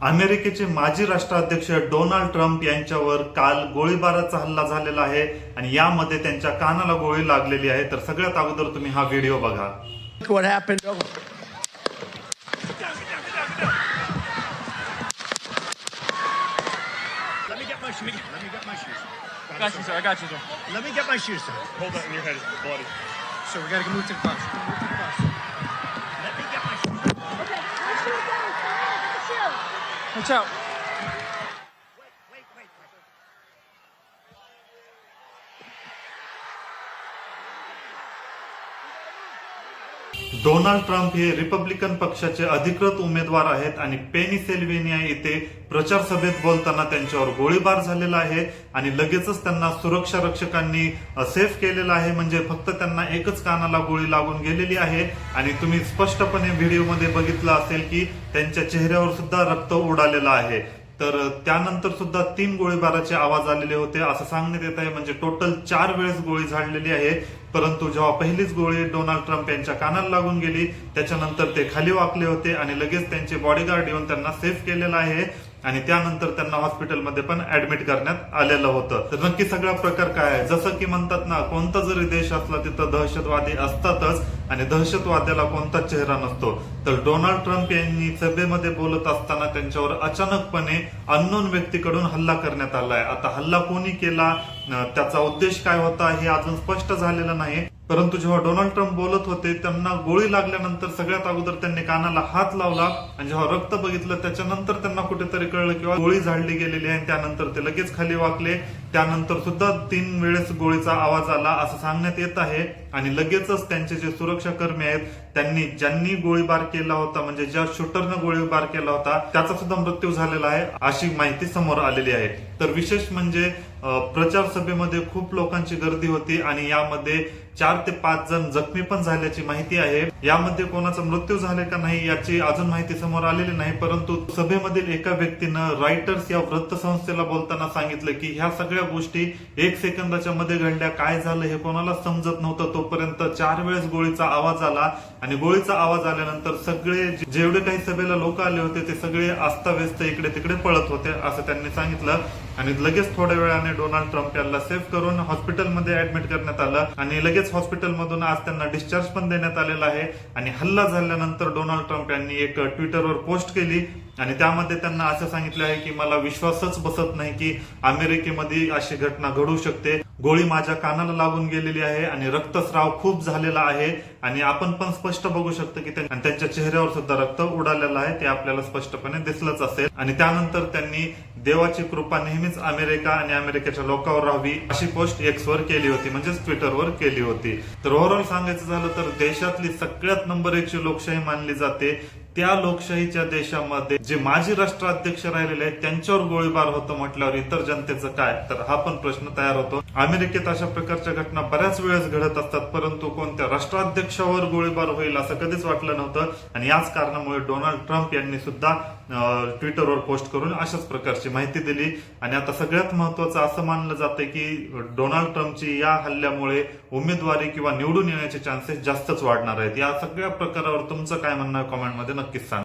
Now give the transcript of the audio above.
अमेरिकेचे माजी राष्ट्राध्यक्ष डोनाल्ड ट्रम्प यांच्यावर काल गोळीबाराचा हल्ला झालेला आहे आणि यामध्ये त्यांच्या कानाला गोळी लागलेली आहे तर सगळ्यात अगोदर तुम्ही हा व्हिडिओ बघा Look what happened. Oh, Let me get my shoes. Let me get my shoes. I got you, sir. I got you, sir. Let me get my shoes, sir. Hold that in your head. It's bloody. So we gotta move to the bus. Move to the bus. Tchau. Donald Trump हे Republican पक्षाचे अधिकृत उमेदवार आहेत आणि पेनिसेल्वेनिया येथे प्रचार सभेत बोलताना त्यांच्यावर गोळीबार झालेला आहे आणि लगेचच त्यांना सुरक्षा रक्षकांनी सेफ केलेलं आहे म्हणजे फक्त त्यांना एकच कानाला गोळी लागून गेलेली आहे. आणि तुम्ही स्पष्टपणे व्हिडिओमध्ये बघितलं असेल की त्यांच्या चेहऱ्यावर सुद्धा रक्त उडालेलं आहे. तर त्यानंतर सुद्धा तीन गोळीबाराचे आवाज आलेले होते. असं सांगण्यात येत आहे म्हणजे टोटल चार वेळेस गोळी झाडलेली आहे. परंतु जेव्हा पहिलीच गोळी डोनाल्ड ट्रम्प यांच्या कानाला लागून गेली त्याच्यानंतर ते खाली वाकले होते आणि लगेच त्यांचे बॉडीगार्ड येऊन त्यांना सेफ केलेलं आहे. आणि त्यानंतर त्यांना हॉस्पिटलमध्ये पण ऍडमिट करण्यात आलेलं होतं. तर नक्की सगळा प्रकार काय आहे? जसं की म्हणतात ना कोणता जरी देश असला तिथं दहशतवादी असतातच आणि दहशतवाद्याला कोणताच चेहरा नसतो. तर डोनाल्ड ट्रम्प यांनी सभेमध्ये बोलत असताना त्यांच्यावर अचानकपणे अननोन व्यक्तीकडून हल्ला करण्यात आलाय. आता हल्ला कोणी केला? त्याचा उद्देश काय होता हे अजून स्पष्ट झालेलं नाही परंतु जेव्हा डोनाल्ड ट्रम्प बोलत होते त्यांना गोळी लागल्यानंतर सगळ्यात अगोदर त्यांनी कानाला हात लावला आणि जेव्हा रक्त बघितलं त्याच्यानंतर त्यांना कुठेतरी कळलं किंवा गोळी झाडली गेलेली आहे त्यानंतर ते लगेच खाली वाकले. त्यानंतर सुद्धा तीन वेळेस गोळीचा आवाज आला असं सांगण्यात येत आहे आणि लगेचच त्यांचे जे सुरक्षा कर्मी आहेत त्यांनी ज्यांनी गोळीबार केला होता म्हणजे ज्या शूटरनं गोळीबार केला होता त्याचा सुद्धा मृत्यू झालेला आहे अशी माहिती समोर आलेली आहे. तर विशेष म्हणजे प्रचार सभेमध्ये खूप लोकांची गर्दी होती आणि यामध्ये चार ते पाच जण जखमी पण झाल्याची माहिती आहे. यामध्ये कोणाचा मृत्यू झाला का नाही याची अजून माहिती समोर आलेली नाही परंतु सभेमधील एका व्यक्तीनं रायटर्स या वृत्तसंस्थेला बोलताना सांगितलं की ह्या सगळ्या गोष्टी एक सेकंदाच्या मध्ये घडल्या. काय झालं हे कोणाला समजत नव्हतं. तोपर्यंत चार वेळेस गोळीचा आवाज आला. आणि गोळीचा आवाज आल्यानंतर सगळे जेवढे काही सभेला लोक आले होते ते सगळे अस्ताव्यस्त इकडे तिकडे पळत होते असं त्यांनी सांगितलं. आणि लगेच थोड्या वेळाने डोनाल्ड ट्रम्प यांना सेफ करून हॉस्पिटलमध्ये ऍडमिट करण्यात आलं. आणि लगेच हॉस्पिटलमधून आज त्यांना डिस्चार्ज पण देण्यात आलेला आहे. आणि हल्ला झाल्यानंतर डोनाल्ड ट्रम्प यांनी एक ट्विटरवर पोस्ट केली. आणि त्यामध्ये त्यांना असं सांगितलं आहे की मला विश्वासच बसत नाही की अमेरिकेमध्ये अशी घटना घडू शकते. गोळी माझ्या कानाला लागून गेलेली आहे आणि रक्तस्राव खूप झालेला आहे आणि आपण पण स्पष्ट बघू शकतो की त्यांच्या चेहऱ्यावर सुद्धा रक्त उडालेलं आहे ते आपल्याला स्पष्टपणे दिसलंच असेल. आणि त्यानंतर त्यांनी देवाची कृपा नेहमीच अमेरिका आणि अमेरिकेच्या लोकांवर राहावी अशी पोस्ट एक्सवर केली होती म्हणजेच ट्विटरवर केली होती. तर ओव्हरऑल सांगायचं झालं तर देशातली सगळ्यात नंबर एकची लोकशाही मानली जाते. त्या लोकशाहीच्या देशामध्ये जे माजी राष्ट्राध्यक्ष राहिलेले आहेत त्यांच्यावर गोळीबार होतो म्हटल्यावर इतर जनतेचं काय? तर हा पण प्रश्न तयार होतो. अमेरिकेत अशा प्रकारच्या घटना बऱ्याच वेळेस घडत असतात परंतु कोणत्या राष्ट्राध्यक्षावर गोळीबार होईल असं कधीच वाटलं नव्हतं. आणि याच कारणामुळे डोनाल्ड ट्रम्प यांनी सुद्धा ट्विटरवर पोस्ट करून अशाच प्रकारची माहिती दिली. आणि आता सगळ्यात महत्वाचं असं मानलं जातं की डोनाल्ड ट्रम्पची या हल्ल्यामुळे उमेदवारी किंवा निवडून येण्याचे चान्सेस जास्तच वाढणार आहेत. या सगळ्या प्रकारावर तुमचं काय म्हणणं कॉमेंटमध्ये नक्कीच सांगा.